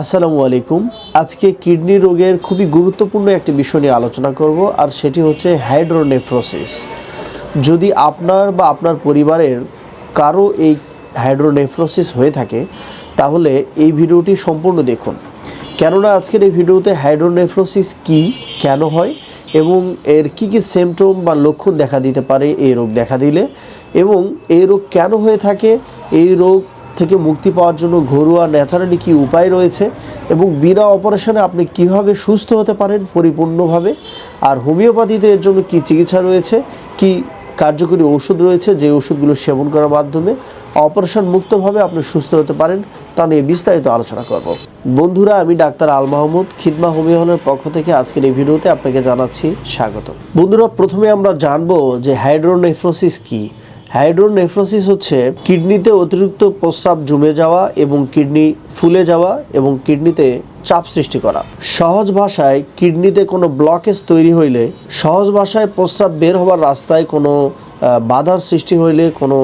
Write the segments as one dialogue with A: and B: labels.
A: আসসালামু আলাইকুম। আজকে কিডনি রোগের খুবই গুরুত্বপূর্ণ একটি বিষয় নিয়ে আলোচনা করব, আর সেটি হচ্ছে হাইড্রোনেফ্রোসিস। যদি আপনার বা আপনার পরিবারের কারও এই হাইড্রোনেফ্রোসিস হয়ে থাকে, তাহলে এই ভিডিওটি সম্পূর্ণ দেখুন। কেননা আজকের এই ভিডিওতে হাইড্রোনেফ্রোসিস কি, কেন হয়, এবং এর কি কি সিমটম বা লক্ষণ দেখা দিতে পারে, এই রোগ দেখা দিলে, এবং এই রোগ কেন হয়ে থাকে, এই রোগ থেকে মুক্তি পাওয়ার জন্য ঘরোয়া ন্যাচারালি কী উপায় রয়েছে এবং বিনা অপারেশনে আপনি কীভাবে সুস্থ হতে পারেন পরিপূর্ণভাবে? আর হোমিওপ্যাথিতে এর জন্য কী চিকিৎসা রয়েছে? কি কার্যকরী ওষুধ রয়েছে? যে ওষুধগুলো সেবন করার মাধ্যমে অপারেশন মুক্তভাবে আপনি সুস্থ হতে পারেন, তা নিয়ে বিস্তারিত আলোচনা করব। বন্ধুরা, আমি ডাক্তার আল মাহমুদ, খিদমা হোমিও হলের পক্ষ থেকে আজকের এই ভিডিওতে আপনাকে জানাচ্ছি স্বাগত বন্ধুরা, প্রথমে আমরা জানব যে হাইড্রোনেফ্রোসিস কী। হাইড্রোনেফ্রোসিস হচ্ছে কিডনিতে অতিরিক্ত প্রস্রাব জমে যাওয়া এবং কিডনি ফুলে যাওয়া এবং কিডনিতে চাপ সৃষ্টি করা। সহজ ভাষায় কিডনিতে কোনো ব্লকেজ তৈরি হইলে, সহজ ভাষায় প্রস্রাব বের হওয়ার রাস্তায় কোনো বাধার সৃষ্টি হইলে, কোনো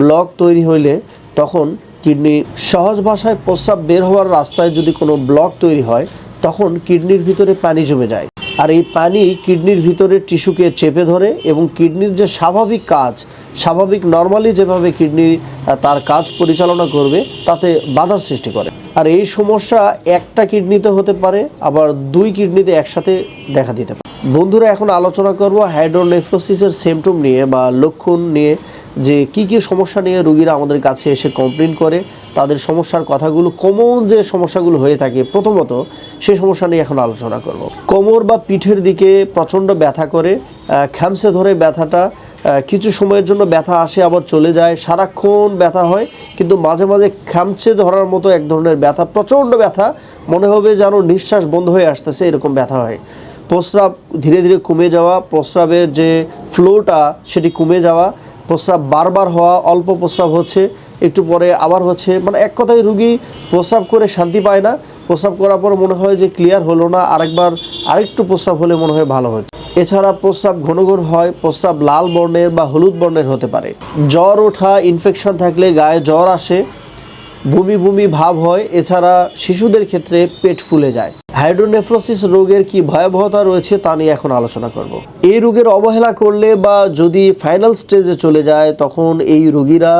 A: ব্লক তৈরি হইলে, তখন কিডনি সহজ ভাষায় প্রস্রাব বের হওয়ার রাস্তায় যদি কোনো ব্লক তৈরি হয়, তখন কিডনির ভিতরে পানি জমে যায়। আর এই পানি কিডনির ভিতরে টিস্যুকে চেপে ধরে এবং কিডনির যে স্বাভাবিক কাজ, স্বাভাবিক নর্মালি যেভাবে কিডনি তার কাজ পরিচালনা করবে, তাতে বাধার সৃষ্টি করে। আর এই সমস্যা একটা কিডনিতে হতে পারে, আবার দুই কিডনিতে একসাথে দেখা দিতে পারে। বন্ধুরা, এখন আলোচনা করব হাইড্রোনেফ্রোসিসের সিমটম নিয়ে বা লক্ষণ নিয়ে। যে কি কি সমস্যা নিয়ে রুগীরা আমাদের কাছে এসে কমপ্লেন করে, তাদের সমস্যার কথাগুলো কমন যে সমস্যাগুলো হয়ে থাকে প্রথমত সেই সমস্যা নিয়ে এখন আলোচনা করব। কোমর বা পিঠের দিকে প্রচণ্ড ব্যথা করে খ্যামসে ধরে ব্যথাটা কিছু সময়ের জন্য ব্যথা আসে, আবার চলে যায়, সারাক্ষণ ব্যথা হয়, কিন্তু মাঝে মাঝে খ্যামচে ধরার মতো এক ধরনের ব্যথা, প্রচণ্ড ব্যথা, মনে হবে যেন নিঃশ্বাস বন্ধ হয়ে আসতেছে, এরকম ব্যথা হয়। প্রস্রাব ধীরে ধীরে কমে যাওয়া, প্রস্রাবের যে ফ্লোটা সেটি কমে যাওয়া প্রস্রাব বারবার হওয়া, অল্প প্রস্রাব হচ্ছে, একটু পরে আবার হচ্ছে। মানে এক কথায় রুগী প্রস্রাব করে শান্তি পায় না। প্রস্রাব করার পর মনে হয় যে ক্লিয়ার হলো না, আরেকবার আরেকটু প্রস্রাব হলে মনে হয় ভালো হতো। এছাড়া প্রস্রাব ঘন ঘন হয়, প্রস্রাব লাল বর্ণের বা হলুদ বর্ণের হতে পারে। জ্বর, ওঠা ইনফেকশন থাকলে গায়ে জ্বর আসে। বমি বমি ভাব হয়, এছাড়া শিশুদের ক্ষেত্রে পেট ফুলে যায়। হাইড্রোনেফ্রোসিস রোগের কি ভয়াবহতা রয়েছে তা নিয়ে এখন আলোচনা করব। এই রোগের অবহেলা করলে বা যদি ফাইনাল স্টেজে চলে যায়, তখন এই রোগীরা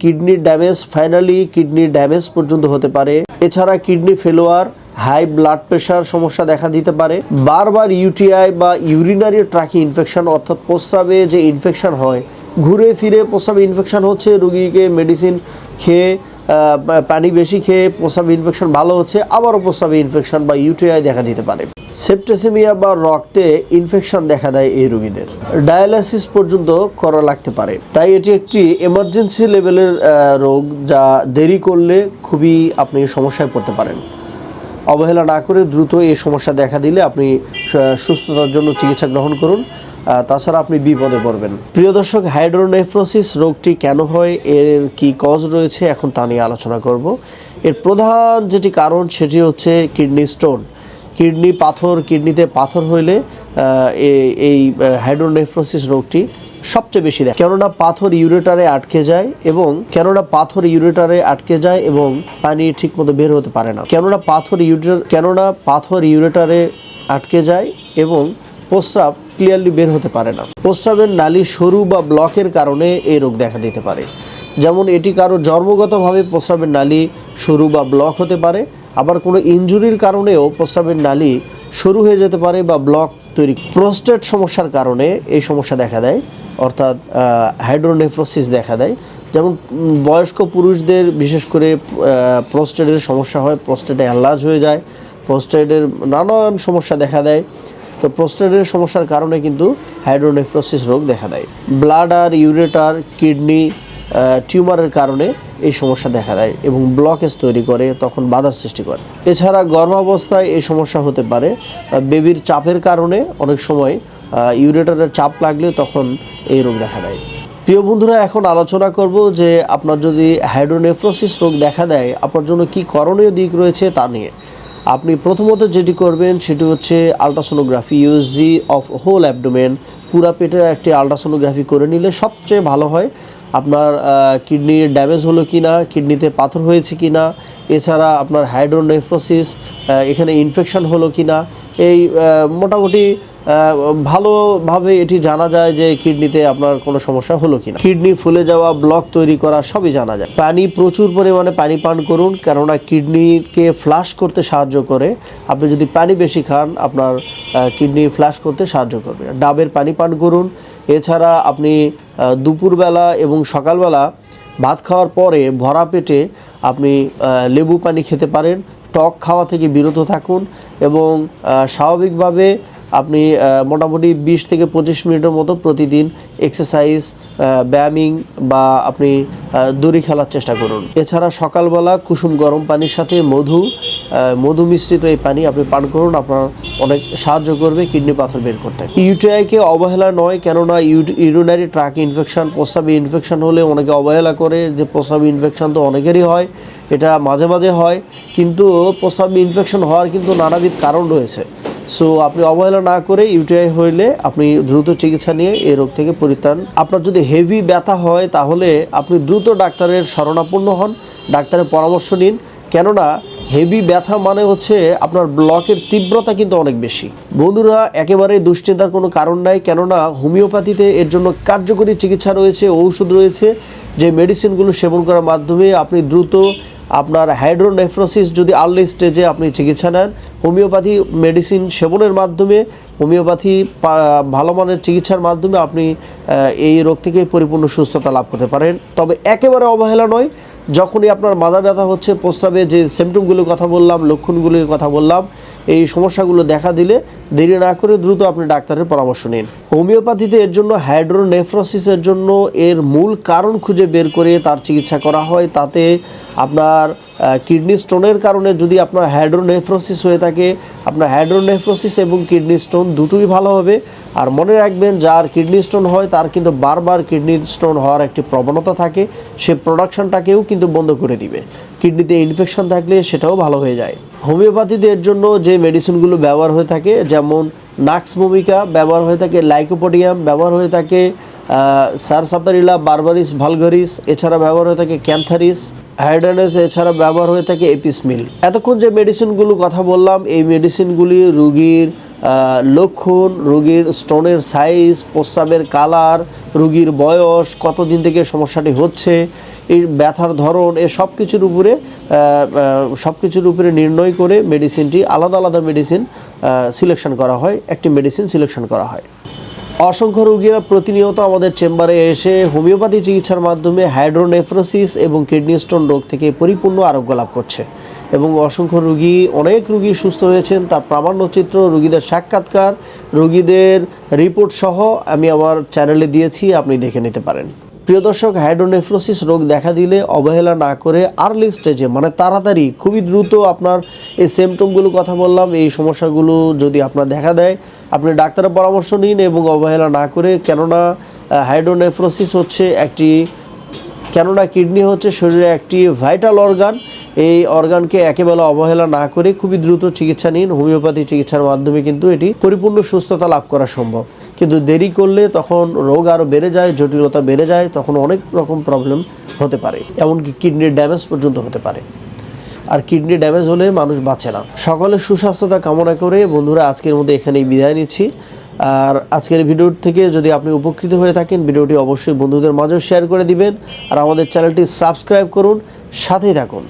A: কিডনির ড্যামেজ ফাইনালি কিডনির ড্যামেজ পর্যন্ত হতে পারে। এছাড়া kidney failure, high blood pressure সমস্যা দেখা দিতে পারে। বারবার ইউটিআই বা ইউরিনারি ট্রাকি ইনফেকশন অর্থাৎ প্রস্রাবে যে ইনফেকশন হয়, ঘুরে ফিরে প্রস্রাবে ইনফেকশন হচ্ছে রোগীকে মেডিসিন খেয়ে পানি বেশি খেয়ে প্রস্রাব ইনফেকশন ভালো হচ্ছে, আবারও প্রস্রাবে ইনফেকশন বা ইউটিআই দেখা দিতে পারে। সেপ্টেসেমিয়া বা রক্তে ইনফেকশন দেখা দেয় এই রোগীদের। ডায়ালাইসিস পর্যন্ত করা লাগতে পারে। তাই এটি একটি এমার্জেন্সি লেভেলের রোগ যা দেরি করলে খুবই আপনি সমস্যায় পড়তে পারেন। অবহেলা না করে দ্রুত এই সমস্যা দেখা দিলে আপনি সুস্থতার জন্য চিকিৎসা গ্রহণ করুন। তাছাড়া আপনি বিপদে পড়বেন। প্রিয় দর্শক, হাইড্রোনেফ্রোসিস রোগটি কেন হয়, এর কি কজ রয়েছে, এখন তা নিয়ে আলোচনা করব। এর প্রধান যেটি কারণ, সেটি হচ্ছে কিডনি স্টোন। কিডনি পাথর, কিডনিতে পাথর হইলে এই হাইড্রোনেফ্রোসিস রোগটি সবচেয়ে বেশি দেয় কেননা পাথর ইউরেটারে আটকে যায় এবং কেননা পাথর ইউরেটারে আটকে যায় এবং পানি ঠিকমতো বের হতে পারে না। কেননা পাথর ইউরেটার, কেননা পাথর ইউরেটারে আটকে যায় এবং প্রস্রাব ক্লিয়ারলি বের হতে পারে না। প্রস্রাবের নালী সরু বা ব্লকের কারণে এই রোগ দেখা দিতে পারে। যেমন এটি কারও জন্মগতভাবে প্রস্রাবের নালী সরু বা ব্লক হতে পারে, আবার কোনো ইনজুরির কারণেও প্রস্রাবের নালী সরু হয়ে যেতে পারে বা ব্লক তৈরি প্রোস্টেট সমস্যার কারণে এই সমস্যা দেখা দেয়, অর্থাৎ হাইড্রোনেফ্রোসিস দেখা দেয়। যেমন বয়স্ক পুরুষদের, বিশেষ করে প্রোস্টেটের সমস্যা হয়, প্রোস্টেটে অ্যালার্জ হয়ে যায়, প্রোস্টেটের নানান সমস্যা দেখা দেয়। তো প্রোস্টেটের সমস্যার কারণে কিন্তু হাইড্রোনেফ্রোসিস রোগ দেখা দেয়। ব্লাডার ইউরেটার কিডনি টিউমারের কারণে এই সমস্যা দেখা দেয় এবং ব্লকেজ তৈরি করে, তখন বাধার সৃষ্টি করে। এছাড়া গর্ভাবস্থায় এই সমস্যা হতে পারে। বেবির চাপের কারণে অনেক সময় ইউরেটারের চাপ লাগলে তখন এই রোগ দেখা দেয়। প্রিয় বন্ধুরা, এখন আলোচনা করব যে আপনার যদি হাইড্রোনেফ্রোসিস রোগ দেখা দেয়, আপনার জন্য কি করণীয় দিক রয়েছে তা নিয়ে। আপনি প্রথমত যেটি করবেন সেটি হচ্ছে ultrasonography UG of whole abdomen পুরা পেটের একটি আলট্রাসোনোগ্রাফি করে নিলে সবচেয়ে ভালো হয়। আপনার কিডনির ড্যামেজ হলো কি না কিডনিতে পাথর হয়েছে কি না এছাড়া আপনার হাইড্রোনেফ্রোসিস এখানে ইনফেকশন হলো কি না এই মোটামুটি ভালোভাবে এটি জানা যায় যে কিডনিতে আপনার কোনো সমস্যা হলো কিনা। কিডনি ফুলে যাওয়া, ব্লক তৈরি করা সবই জানা যায়। পানি প্রচুর পরিমাণে পানি পান করুন, কেননা কিডনিকে ফ্লাশ করতে সাহায্য করে। আপনি যদি পানি বেশি খান, আপনার কিডনি ফ্লাশ করতে সাহায্য করবে। ডাবের পানি পান করুন। এছাড়া আপনি দুপুরবেলা এবং সকালবেলা ভাত খাওয়ার পরে ভরা পেটে আপনি লেবু পানি খেতে পারেন। টক খাওয়া থেকে বিরত থাকুন এবং স্বাভাবিকভাবে আপনি মোটামুটি বিশ থেকে পঁচিশ মিনিটের মতো প্রতিদিন এক্সারসাইজ ব্যায়ামিং বা আপনি দড়ি খেলার চেষ্টা করুন। এছাড়া সকালবেলা কুসুম গরম পানির সাথে মধু মধু মিশ্রিত এই পানি আপনি পান করুন, আপনার অনেক সাহায্য করবে কিডনি পাথর বের করতে। ইউটিআইকে অবহেলা নয়, কেননা ইউরিনারি ট্রাক ইনফেকশন প্রস্রাবে ইনফেকশন হলে অনেকে অবহেলা করে, যে প্রস্রাবে ইনফেকশন তো অনেকেরই হয়, এটা মাঝে মাঝে হয়, কিন্তু প্রস্রাবে ইনফেকশন হওয়ার কিন্তু নানাবিধ কারণ রয়েছে। সো আপনি অবহেলা না করে ইউটিআই হইলে আপনি দ্রুত চিকিৎসা নিয়ে এই রোগ থেকে পরিত্রাণ। আপনার যদি হেভি ব্যথা হয়, তাহলে আপনি দ্রুত ডাক্তারের শরণাপন্ন হন, ডাক্তারের পরামর্শ নিন। কেননা, হেভি ব্যথা মানে হচ্ছে আপনার ব্লকের তীব্রতা কিন্তু অনেক বেশি। বন্ধুরা, একেবারেই দুশ্চিন্তার কোনো কারণ নাই, কেননা হোমিওপ্যাথিতে এর জন্য কার্যকরী চিকিৎসা রয়েছে, ঔষধ রয়েছে। যে মেডিসিনগুলো সেবন করার মাধ্যমে আপনি দ্রুত আপনার হাইড্রোনেফ্রোসিস যদি আর্লি স্টেজে আপনি চিকিৎসা নেন, হোমিওপ্যাথি মেডিসিন সেবনের মাধ্যমে, হোমিওপ্যাথি ভালো মানের চিকিৎসার মাধ্যমে আপনি এই রোগ থেকে পরিপূর্ণ সুস্থতা লাভ করতে পারেন। তবে একেবারে অবহেলা নয়, যখনই আপনার মাজা ব্যথা হচ্ছে, প্রস্রাবে যে সিমটমগুলোর কথা বললাম, লক্ষণগুলির কথা বললাম এই সমস্যাগুলো দেখা দিলে দেরি না করে দ্রুত আপনি ডাক্তারের পরামর্শ নিন। হোমিওপ্যাথিতে এর জন্য হাইড্রোনেফ্রোসিসের জন্য এর মূল কারণ খুঁজে বের করে তার চিকিৎসা করা হয়। তাতে আপনার কিডনি স্টোনের কারণে যদি আপনার হাইড্রোনেফ্রোসিস হয়ে থাকে, আপনার হাইড্রোনেফ্রোসিস এবং কিডনি স্টোন দুটোই ভালো হবে। আর মনে রাখবেন, যার কিডনি স্টোন হয়, তার কিন্তু বারবার কিডনি স্টোন হওয়ার একটি প্রবণতা থাকে। সে প্রোডাকশনটাকেও কিন্তু বন্ধ করে দিবে। কিডনিতে ইনফেকশন থাকলে সেটাও ভালো হয়ে যায়। হোমিওপ্যাথিতে এর জন্য যে মেডিসিনগুলো ব্যবহার হয়ে থাকে, যেমন নাক্স ভূমিকা ব্যবহার হয়ে থাকে, লাইকোপোডিয়াম ব্যবহার হয়ে থাকে সারসাপারিলা, বারবারিস, ভালগারিস, এছাড়া ব্যবহার হয়ে থাকে ক্যান্থারিস হাইডানেস এছাড়া ব্যবহার হয়ে থাকে এপিসমিল। এতক্ষণ যে মেডিসিনগুলো কথা বললাম, এই মেডিসিনগুলি রুগীর লক্ষণ, রুগীর স্টোনের সাইজ, প্রস্রাবের কালার, রুগীর বয়স, কতদিন থেকে সমস্যাটি হচ্ছে এই ব্যথার ধরন, এ সব কিছুর উপরে সব কিছুর উপরে নির্ণয় করে মেডিসিনটি আলাদা আলাদা মেডিসিন সিলেকশন করা হয়, একটি মেডিসিন সিলেকশন করা হয়। অসংখ্য রোগীরা প্রতিনিয়ত আমাদের চেম্বারে এসে হোমিওপ্যাথি চিকিৎসার মাধ্যমে হাইড্রোনেফ্রোসিস এবং কিডনি স্টোন রোগ থেকে পরিপূর্ণ আরোগ্য লাভ করছে এবং অসংখ্য রুগী, অনেক রুগী সুস্থ হয়েছেন, তার প্রামাণ্যচিত্র রুগীদের সাক্ষাৎকার, রুগীদের রিপোর্ট সহ আমি আমার চ্যানেলে দিয়েছি, আপনি দেখে নিতে পারেন। প্রিয় দর্শক, হাইড্রোনেফ্রোসিস রোগ দেখা দিলে অবহেলা না করে আর্লি স্টেজে মানে তাড়াতাড়ি, খুবই দ্রুত আপনার এই সিমটমগুলো কথা বললাম, এই সমস্যাগুলো যদি আপনার দেখা দেয়, আপনি ডাক্তারের পরামর্শ নিন এবং অবহেলা না করে, কেননা হাইড্রোনেফ্রোসিস হচ্ছে একটি, কেননা কিডনি হচ্ছে শরীরে একটি ভাইটাল অর্গান এই অর্গানকে একেবারে অবহেলা না করে খুবই দ্রুত চিকিৎসা নিন হোমিওপ্যাথি চিকিৎসার মাধ্যমে কিন্তু এটি পরিপূর্ণ সুস্থতা লাভ করা সম্ভব। কিন্তু দেরি করলে তখন রোগ আরও বেড়ে যায়, জটিলতা বেড়ে যায়, তখন অনেক রকম প্রবলেম হতে পারে। এমনকি কিডনির ড্যামেজ পর্যন্ত হতে পারে। আর কিডনি ড্যামেজ হলে মানুষ বাঁচে না। সকলের সুস্বাস্থ্যতা কামনা করে বন্ধুরা, আজকের মধ্যে এখানেই বিদায় নিচ্ছি। আর আজকের ভিডিও থেকে যদি আপনি উপকৃত হয়ে থাকেন ভিডিওটি অবশ্যই বন্ধুদের মাঝেও শেয়ার করে দিবেন। আর আমাদের চ্যানেলটি সাবস্ক্রাইব করুন, সাথেই থাকুন।